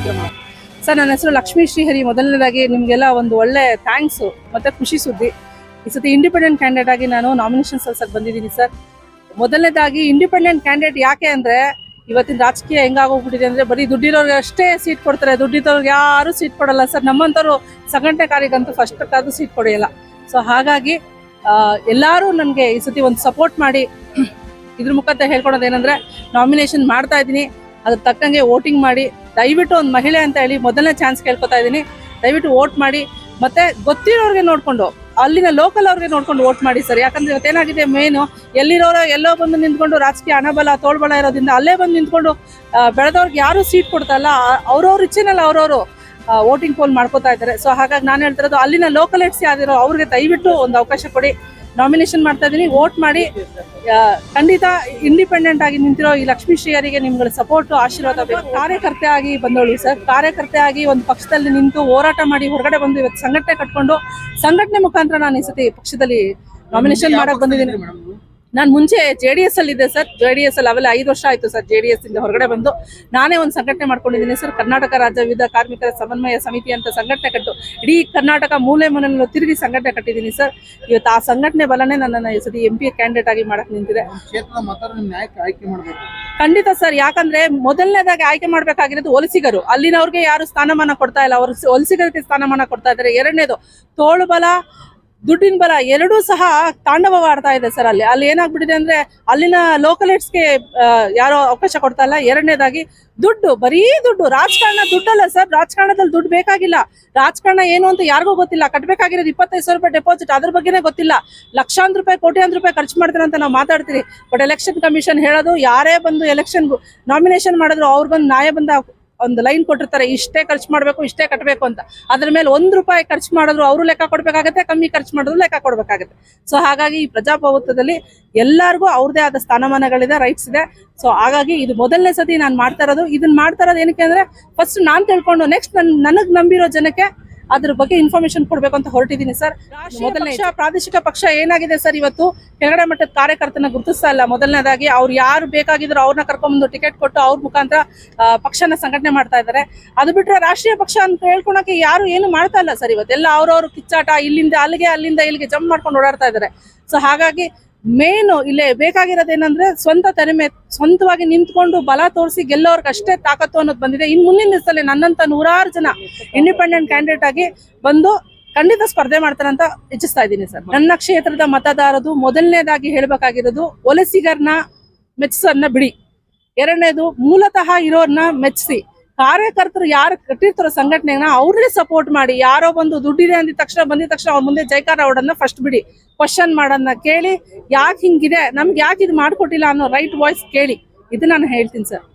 ಕಾರ್ಯಕ್ರಮ ಸರ್, ನನ್ನ ಹೆಸರು ಲಕ್ಷ್ಮೀ ಶ್ರೀಹರಿ. ಮೊದಲನೇದಾಗಿ ನಿಮಗೆಲ್ಲ ಒಂದು ಒಳ್ಳೆ ಥ್ಯಾಂಕ್ಸು ಮತ್ತೆ ಖುಷಿ ಸುದ್ದಿ. ಈ ಸತಿ ಇಂಡಿಪೆಂಡೆಂಟ್ ಕ್ಯಾಂಡಿಡೇಟ್ ಆಗಿ ನಾನು ನಾಮಿನೇಷನ್ ಸಲ್ಸಕ್ಕೆ ಬಂದಿದ್ದೀನಿ ಸರ್. ಮೊದಲನೇದಾಗಿ ಇಂಡಿಪೆಂಡೆಂಟ್ ಕ್ಯಾಂಡಿಡೇಟ್ ಯಾಕೆ ಅಂದ್ರೆ, ಇವತ್ತಿನ ರಾಜಕೀಯ ಹೆಂಗಾಗೋಗ್ಬಿಟ್ಟಿದೆ ಅಂದ್ರೆ, ಬರೀ ದುಡ್ಡಿರೋರಿಗೆ ಅಷ್ಟೇ ಸೀಟ್ ಕೊಡ್ತಾರೆ. ದುಡ್ಡಿದ್ದವ್ರಿಗೆ ಯಾರು ಸೀಟ್ ಕೊಡಲ್ಲ ಸರ್. ನಮ್ಮಂಥವ್ರು ಸಂಘಟನೆಕಾರಿಗಂತೂ ಫಸ್ಟ್ ಕಾದು ಸೀಟ್ ಕೊಡೋಲ್ಲ ಸೊ ಹಾಗಾಗಿ ಎಲ್ಲರೂ ನನಗೆ ಈ ಸತಿ ಒಂದು ಸಪೋರ್ಟ್ ಮಾಡಿ. ಇದ್ರ ಮುಖಾಂತರ ಹೇಳ್ಕೊಳೋದು ಏನಂದ್ರೆ ನಾಮಿನೇಷನ್ ಮಾಡ್ತಾ ಇದ್ದೀನಿ. ಅದ್ರ ತಕ್ಕಂಗೆ ವೋಟಿಂಗ್ ಮಾಡಿ. ದಯವಿಟ್ಟು ಒಂದು ಮಹಿಳೆ ಅಂತ ಹೇಳಿ ಮೊದಲನೇ ಚಾನ್ಸ್ ಕೇಳ್ಕೊತಾ ಇದ್ದೀನಿ. ದಯವಿಟ್ಟು ವೋಟ್ ಮಾಡಿ. ಮತ್ತೆ ಗೊತ್ತಿರೋರಿಗೆ ನೋಡಿಕೊಂಡು, ಅಲ್ಲಿನ ಲೋಕಲ್ ಅವ್ರಿಗೆ ನೋಡ್ಕೊಂಡು ವೋಟ್ ಮಾಡಿ ಸರ್. ಯಾಕಂದ್ರೆ ಇವತ್ತೇನಾಗಿದೆ ಮೇನು ಎಲ್ಲಿರೋರು ಎಲ್ಲೋ ಬಂದು ನಿಂತ್ಕೊಂಡು ರಾಜಕೀಯ ಹಣಬಲ ತೋಳ್ಬಲ ಇರೋದ್ರಿಂದ ಅಲ್ಲೇ ಬಂದು ನಿಂತ್ಕೊಂಡು ಬೆಳೆದವ್ರಿಗೆ ಯಾರು ಸೀಟ್ ಕೊಡ್ತಾಯಿಲ್ಲ. ಅವ್ರವ್ರ ಇಚ್ಛೆನಲ್ಲಿ ಅವ್ರವರು ವೋಟಿಂಗ್ ಪೋಲ್ ಮಾಡ್ಕೋತಾ ಇದ್ದಾರೆ. ಸೊ ಹಾಗಾಗಿ ನಾನು ಹೇಳ್ತಿರೋದು ಅಲ್ಲಿನ ಲೋಕಲ್ ಎಡ್ಸಿ ಆಗಿರೋ ಅವ್ರಿಗೆ ದಯವಿಟ್ಟು ಒಂದು ಅವಕಾಶ ಕೊಡಿ. ನಾಮಿನೇಷನ್ ಮಾಡ್ತಾ ಇದ್ದೀನಿ ವೋಟ್ ಮಾಡಿ ಖಂಡಿತ ಇಂಡಿಪೆಂಡೆಂಟ್ ಆಗಿ ನಿಂತಿರೋ ಈ ಲಕ್ಷ್ಮೀ ಶ್ರೀಯರಿಗೆ ನಿಮ್ಗಳ ಸಪೋರ್ಟ್ ಆಶೀರ್ವಾದ ಬೇಕು. ಕಾರ್ಯಕರ್ತೆ ಆಗಿ ಬಂದವಳು ಸರ್. ಕಾರ್ಯಕರ್ತೆ ಆಗಿ ಒಂದು ಪಕ್ಷದಲ್ಲಿ ನಿಂತು ಹೋರಾಟ ಮಾಡಿ ಹೊರಗಡೆ ಬಂದು ಇವತ್ತು ಸಂಘಟನೆ ಕಟ್ಕೊಂಡು ಸಂಘಟನೆ ಮುಖಾಂತರ ನಾನು ಈ ಸತಿ ಪಕ್ಷದಲ್ಲಿ ನಾಮಿನೇಷನ್ ಮಾಡಕ್ ಬಂದಿದ್ದೀನಿ. ನಾನು ಮುಂಚೆ ಜೆ ಡಿ ಎಸ್ ಅಲ್ಲಿ ಇದೆ ಸರ್. ಜೆ ಡಿ ಎಸ್ ಅಲ್ಲಿ ಅವೆಲ್ಲ ಐದು ವರ್ಷ ಆಯ್ತು ಸರ್ ಜೆ ಡಿ ಎಸ್ ಇಂದ ಹೊರಗಡೆ ಬಂದು. ನಾನೇ ಒಂದು ಸಂಘಟನೆ ಮಾಡ್ಕೊಂಡಿದ್ದೀನಿ ಸರ್. ಕರ್ನಾಟಕ ರಾಜ್ಯ ವಿವಿಧ ಕಾರ್ಮಿಕರ ಸಮನ್ವಯ ಸಮಿತಿ ಅಂತ ಸಂಘಟನೆ ಕಟ್ಟು ಇಡೀ ಕರ್ನಾಟಕ ಮೂಲೆ ಮನೆಯಲ್ಲಿ ತಿರುಗಿ ಸಂಘಟನೆ ಕಟ್ಟಿದ್ದೀನಿ ಸರ್. ಇವತ್ತು ಆ ಸಂಘಟನೆ ಬಲನೇ ನನ್ನನ್ನು ಈ ಸತಿ ಎಂ ಪಿ ಕ್ಯಾಂಡಿಡೇಟ್ ಆಗಿ ಮಾಡಕ್ ನಿಂತಿದೆ. ಖಂಡಿತ ಸರ್. ಯಾಕಂದ್ರೆ ಮೊದಲನೇದಾಗಿ ಆಯ್ಕೆ ಮಾಡಬೇಕಾಗಿರೋದು ವಲಸಿಗರು ಅಲ್ಲಿನವ್ರಿಗೆ ಯಾರು ಸ್ಥಾನಮಾನ ಕೊಡ್ತಾ ಇಲ್ಲ. ಅವರು ವಲಸಿಗರಿಗೆ ಸ್ಥಾನಮಾನ ಕೊಡ್ತಾ ಇದ್ದಾರೆ. ಎರಡನೇದು ತೋಳು ಬಲ ದುಡ್ಡಿನ ಬರ ಎರಡೂ ಸಹ ತಾಂಡವವಾಡ್ತಾ ಇದೆ ಸರ್ ಅಲ್ಲಿ. ಅಲ್ಲಿ ಏನಾಗ್ಬಿಟ್ಟಿದೆ ಅಂದ್ರೆ ಅಲ್ಲಿನ ಲೋಕಲೇಟ್ಸ್ಗೆ ಯಾರೋ ಅವಕಾಶ ಕೊಡ್ತಾ ಇಲ್ಲ ಎರಡನೇದಾಗಿ ದುಡ್ಡು, ಬರೀ ದುಡ್ಡು, ರಾಜಕಾರಣ ದುಡ್ಡಲ್ಲ ಸರ್. ರಾಜಕಾರಣದಲ್ಲಿ ದುಡ್ಡು ಬೇಕಾಗಿಲ್ಲ. ರಾಜಕಾರಣ ಏನು ಅಂತ ಯಾರಿಗೂ ಗೊತ್ತಿಲ್ಲ. ಕಟ್ಟಬೇಕಾಗಿರೋದು ಇಪ್ಪತ್ತೈದು ಸಾವಿರ ರೂಪಾಯಿ ಡೆಪಾಸಿಟ್ ಅದ್ರ ಬಗ್ಗೆನೇ ಗೊತ್ತಿಲ್ಲ. ಲಕ್ಷಾಂತರ ರೂಪಾಯಿ, ಕೋಟ್ಯಾಂತರ ರೂಪಾಯಿ ಖರ್ಚು ಮಾಡ್ತಾರೆ ಅಂತ ನಾವು ಮಾತಾಡ್ತೀವಿ ಬಟ್ ಎಲೆಕ್ಷನ್ ಕಮಿಷನ್ ಹೇಳೋದು, ಯಾರೇ ಬಂದು ಎಲೆಕ್ಷನ್ ನಾಮಿನೇಷನ್ ಮಾಡಿದ್ರು ಅವ್ರು ಬಂದು ನ್ಯಾಯ ಬಂದ ಒಂದು ಲೈನ್ ಕೊಟ್ಟಿರ್ತಾರೆ, ಇಷ್ಟೇ ಖರ್ಚು ಮಾಡಬೇಕು, ಇಷ್ಟೇ ಕಟ್ಟಬೇಕು ಅಂತ. ಅದ್ರ ಮೇಲೆ ಒಂದು ರೂಪಾಯಿ ಖರ್ಚು ಮಾಡಿದ್ರು ಅವರು ಲೆಕ್ಕ ಕೊಡಬೇಕಾಗತ್ತೆ, ಕಮ್ಮಿ ಖರ್ಚು ಮಾಡಿದ್ರು ಲೆಕ್ಕ ಕೊಡಬೇಕಾಗತ್ತೆ. ಸೊ ಹಾಗಾಗಿ ಈ ಪ್ರಜಾಪ್ರಭುತ್ವದಲ್ಲಿ ಎಲ್ಲರಿಗೂ ಅವ್ರದೇ ಆದ ಸ್ಥಾನಮಾನಗಳಿದೆ ರೈಟ್ಸ್ ಇದೆ. ಸೊ ಹಾಗಾಗಿ ಇದು ಮೊದಲನೇ ಸತಿ ನಾನು ಮಾಡ್ತಾ ಇರೋದು. ಇದನ್ನ ಮಾಡ್ತಾ ಇರೋದು ಏನಕ್ಕೆ ಅಂದ್ರೆ ಫಸ್ಟ್ ನಾನು ತಿಳ್ಕೊಂಡು ನೆಕ್ಸ್ಟ್ ನನ್, ನನಗೆ ನಂಬಿರೋ ಜನಕ್ಕೆ ಅದ್ರ ಬಗ್ಗೆ ಇನ್ಫಾರ್ಮೇಶನ್ ಕೊಡ್ಬೇಕು ಅಂತ ಹೊರಟಿದ್ದೀನಿ ಸರ್ ಮೊದಲನೇ ಪ್ರಾದೇಶಿಕ ಪಕ್ಷ ಏನಾಗಿದೆ ಸರ್ ಇವತ್ತು? ಕೆಳಗಡೆ ಮಟ್ಟದ ಕಾರ್ಯಕರ್ತನ ಗುರುತಿಸ್ತಾ ಇಲ್ಲ. ಮೊದಲನೇದಾಗಿ ಅವ್ರು ಯಾರು ಬೇಕಾಗಿದ್ರು ಅವ್ರನ್ನ ಕರ್ಕೊಂಡ್ಬಂದು ಟಿಕೆಟ್ ಕೊಟ್ಟು ಅವ್ರ ಮುಖಾಂತರ ಪಕ್ಷನ ಸಂಘಟನೆ ಮಾಡ್ತಾ ಇದ್ದಾರೆ. ಅದು ಬಿಟ್ರೆ ರಾಷ್ಟ್ರೀಯ ಪಕ್ಷ ಅಂತ ಹೇಳ್ಕೊಳಕ್ಕೆ ಯಾರು ಏನು ಮಾಡ್ತಾ ಇಲ್ಲ ಸರ್ ಇವತ್ತೆಲ್ಲ ಅವ್ರವ್ರ ಕಿಚ್ಚಾಟ ಇಲ್ಲಿಂದ ಅಲ್ಲಿಗೆ ಅಲ್ಲಿಂದ ಇಲ್ಲಿಗೆ ಜಂಪ್ ಮಾಡ್ಕೊಂಡು ಓಡಾಡ್ತಾ ಇದ್ದಾರೆ. ಸೊ ಹಾಗಾಗಿ ಮೇನು ಇಲ್ಲೇ ಬೇಕಾಗಿರೋದೇನಂದ್ರೆ ಸ್ವಂತ ತರಿಮೆ, ಸ್ವಂತವಾಗಿ ನಿಂತ್ಕೊಂಡು ಬಲ ತೋರಿಸಿ ಗೆಲ್ಲೋರ್ಗೆ ಅಷ್ಟೇ ತಾಕತ್ತು ಅನ್ನೋದು ಬಂದಿದೆ. ಇನ್ನು ಮುಂದಿನ ದಿವಸದಲ್ಲಿ ನನ್ನಂತ ನೂರಾರು ಜನ ಇಂಡಿಪೆಂಡೆಂಟ್ ಕ್ಯಾಂಡಿಡೇಟ್ ಆಗಿ ಬಂದು ಖಂಡಿತ ಸ್ಪರ್ಧೆ ಮಾಡ್ತಾರೆ ಅಂತ ಇಚ್ಛಿಸ್ತಾ ಇದ್ದೀನಿ ಸರ್. ನನ್ನ ಕ್ಷೇತ್ರದ ಮತದಾರದು ಮೊದಲನೇದಾಗಿ ಹೇಳ್ಬೇಕಾಗಿರೋದು ಒಲಸಿಗರ್ನ ಮೆಚ್ಚಸನ್ನ ಬಿಡಿ. ಎರಡನೇದು ಮೂಲತಃ ಇರೋರ್ನ ಮೆಚ್ಚಿಸಿ ಕಾರ್ಯಕರ್ತರು ಯಾರು ಕಟ್ಟಿರ್ತಾರೋ ಸಂಘಟನೆನ ಅವ್ರಿಗೆ ಸಪೋರ್ಟ್ ಮಾಡಿ. ಯಾರೋ ಬಂದು ದುಡ್ಡಿದೆ ಅಂದಿದ ತಕ್ಷಣ ಬಂದಿದ ತಕ್ಷಣ ಅವ್ರ ಮುಂದೆ ಜೈಕಾರ ಅವಡನ್ನ ಫಸ್ಟ್ ಬಿಡಿ. ಕ್ವಶನ್ ಮಾಡೋದನ್ನ ಕೇಳಿ, ಯಾಕೆ ಹಿಂಗಿದೆ, ನಮ್ಗೆ ಯಾಕೆ ಇದು ಮಾಡ್ಕೊಟ್ಟಿಲ್ಲ ಅನ್ನೋ ರೈಟ್ ವಾಯ್ಸ್ ಕೇಳಿ. ಇದು ನಾನು ಹೇಳ್ತೀನಿ ಸರ್